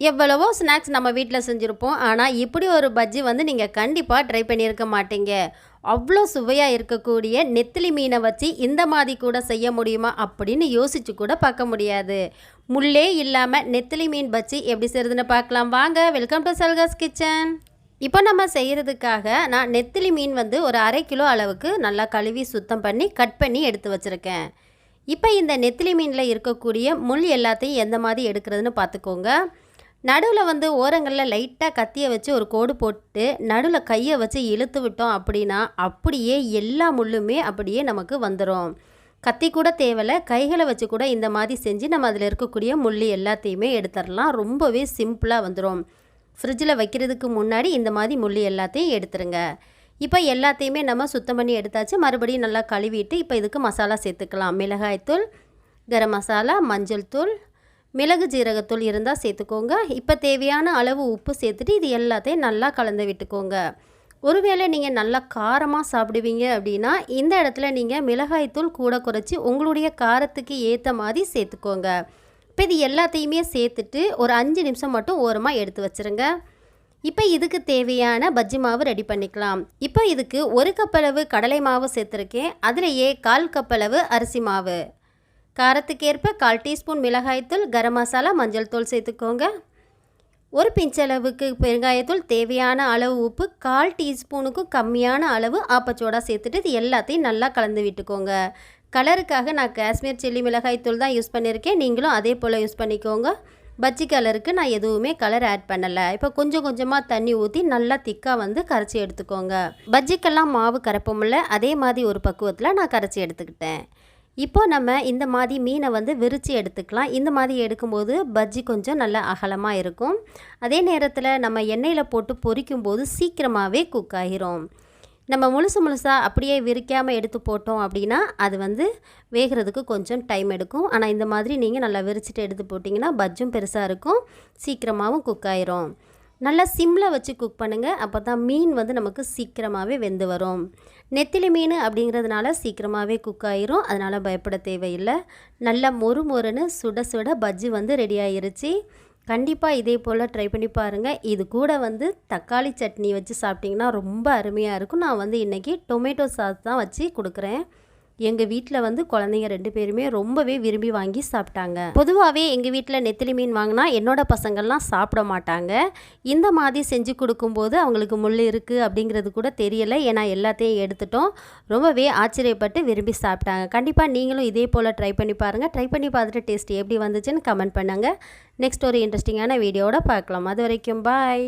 எவ்வளவோ ஸ்நாக்ஸ் நம்ம வீட்டில் செஞ்சுருப்போம். ஆனால் இப்படி ஒரு பஜ்ஜி வந்து நீங்கள் கண்டிப்பாக ட்ரை பண்ணியிருக்க மாட்டீங்க. அவ்வளோ சுவையாக இருக்கக்கூடிய நெத்திலி மீனை வச்சு இந்த மாதிரி கூட செய்ய முடியுமா அப்படின்னு யோசிச்சு கூட பார்க்க முடியாது. முள்ளே இல்லாமல் நெத்திலி மீன் பஜ்ஜி எப்படி செய்கிறதுன்னு பார்க்கலாம். வாங்க வெல்கம் டு சல்காஸ் கிச்சன் இப்போ நம்ம செய்கிறதுக்காக நான் நெத்திலி மீன் வந்து ஒரு அரை கிலோ அளவுக்கு நல்லா கழுவி சுத்தம் பண்ணி கட் பண்ணி எடுத்து வச்சுருக்கேன். இப்போ இந்த நெத்திலி மீனில் இருக்கக்கூடிய முள் எல்லாத்தையும் எந்த மாதிரி எடுக்கிறதுன்னு பார்த்துக்கோங்க. நடுவில் வந்து ஓரங்களில் லைட்டாக கத்தியை வச்சு ஒரு கோடு போட்டு நடுவில் கையை வச்சு இழுத்து விட்டோம் அப்படின்னா அப்படியே எல்லா முள்ளுமே அப்படியே நமக்கு வந்துடும் கத்தி கூட தேவையில்ல கைகளை வச்சு கூட இந்த மாதிரி செஞ்சு நம்ம அதில் இருக்கக்கூடிய முள் எல்லாத்தையுமே எடுத்துடலாம் ரொம்பவே சிம்பிளாக வந்துடும் ஃப்ரிட்ஜில் வைக்கிறதுக்கு முன்னாடி இந்த மாதிரி முள் எல்லாத்தையும் எடுத்துருங்க. இப்போ எல்லாத்தையுமே நம்ம சுத்தம் பண்ணி எடுத்தாச்சு. மறுபடியும் நல்லா கழுவிட்டு இப்போ இதுக்கு மசாலா சேர்த்துக்கலாம். மிளகாய்த்தூள் கரம் மசாலா மஞ்சள் தூள் மிளகு ஜீரகத்தூள் இருந்தால் சேர்த்துக்கோங்க. இப்போ தேவையான அளவு உப்பு சேர்த்துட்டு இது எல்லாத்தையும் நல்லா கலந்து விட்டுக்கோங்க. ஒருவேளை நீங்கள் நல்லா காரமாக சாப்பிடுவீங்க அப்படின்னா இந்த இடத்துல நீங்கள் மிளகாய்த்தூள் கூட குறைச்சி உங்களுடைய காரத்துக்கு ஏற்ற மாதிரி சேர்த்துக்கோங்க. இப்போ இது எல்லாத்தையுமே சேர்த்துட்டு ஒரு அஞ்சு நிமிஷம் மட்டும் ஓரமாக எடுத்து வச்சுருங்க. இப்போ இதுக்கு தேவையான பஜ்ஜி மாவு ரெடி பண்ணிக்கலாம். இப்போ இதுக்கு ஒரு கப்பளவு கடலை மாவு சேர்த்துருக்கேன். அதிலேயே கால் கப்பளவு அரிசி மாவு. காரத்துக்கேற்ப கால் டீஸ்பூன் மிளகாய்த்தூள் கரம் மசாலா மஞ்சள் தூள் சேர்த்துக்கோங்க. ஒரு பிஞ்சளவுக்கு பெருங்காயத்தூள் தேவையான அளவு உப்பு கால் டீஸ்பூனுக்கும் கம்மியான அளவு ஆப்பச்சோடா சேர்த்துட்டு இது எல்லாத்தையும் நல்லா கலந்து விட்டுக்கோங்க. கலருக்காக நான் காஷ்மீர் சில்லி மிளகாய்த்தூள் தான் யூஸ் பண்ணியிருக்கேன். நீங்களும் அதே போல் யூஸ் பண்ணிக்கோங்க. பஜ்ஜி கலருக்கு நான் எதுவுமே கலர் ஆட் பண்ணலை. இப்போ கொஞ்சம் கொஞ்சமாக தண்ணி ஊற்றி நல்லா திக்காக வந்து கரைச்சி எடுத்துக்கோங்க. பஜ்ஜிக்கெல்லாம் மாவு கரைப்போம்ல அதே மாதிரி ஒரு பக்குவத்தில் நான் கரைச்சி எடுத்துக்கிட்டேன். இப்போ நம்ம இந்த மாதிரி மீனை வந்து விரித்து எடுத்துக்கலாம். இந்த மாதிரி எடுக்கும்போது பஜ்ஜி கொஞ்சம் நல்ல அகலமாக இருக்கும். அதே நேரத்தில் நம்ம எண்ணெயில் போட்டு பொரிக்கும்போது சீக்கிரமாகவே குக் ஆகிரும் நம்ம முழுசு முழுசாக அப்படியே விரிக்காமல் எடுத்து போட்டோம் அப்படின்னா அது வந்து வேகிறதுக்கு கொஞ்சம் டைம் எடுக்கும். ஆனால் இந்த மாதிரி நீங்கள் நல்லா விரிச்சிட்டு எடுத்து போட்டிங்கன்னா பஜ்ஜும் பெருசாக இருக்கும். சீக்கிரமாகவும் குக் ஆயிரும். நல்லா சிம்மில் வச்சு குக் பண்ணுங்கள் அப்போ தான் மீன் வந்து நமக்கு சீக்கிரமாகவே வெந்து வரும். நெத்திலி மீன் அப்படிங்கிறதுனால சீக்கிரமாகவே குக் ஆயிரும். அதனால் பயப்பட தேவையில்லை. நல்லா மொறு மொறுன்னு சுட சுட பஜ்ஜி வந்து ரெடி ஆயிருச்சு. கண்டிப்பாக இதே போல் ட்ரை பண்ணி பாருங்கள் இது கூட வந்து தக்காளி சட்னி வச்சு சாப்பிட்டிங்கன்னா ரொம்ப அருமையாக இருக்கும். நான் வந்து இன்றைக்கி டொமேட்டோ சாஸ் தான் வச்சு கொடுக்குறேன். எங்கள் வீட்டில் வந்து குழந்தைங்க ரெண்டு பேருமே ரொம்பவே விரும்பி வாங்கி சாப்பிட்டாங்க. பொதுவாகவே எங்கள் வீட்டில் நெத்திலி மீன் வாங்கினா என்னோட பசங்கள்லாம் சாப்பிட மாட்டாங்க. இந்த மாதிரி செஞ்சு கொடுக்கும்போது அவங்களுக்கு முள் இருக்குது அப்படிங்கிறது கூட தெரியலை. ஏன்னா எல்லாத்தையும் எடுத்துட்டோம். ரொம்பவே ஆச்சரியப்பட்டு விரும்பி சாப்பிட்டாங்க. கண்டிப்பாக நீங்களும் இதே போல் ட்ரை பண்ணி பாருங்கள் ட்ரை பண்ணி பார்த்துட்டு டேஸ்ட் எப்படி வந்துச்சுன்னு கமெண்ட் பண்ணுங்கள் நெக்ஸ்ட் ஒரு இன்ட்ரெஸ்டிங்கான வீடியோட பார்க்கலாம். அது வரைக்கும் பாய்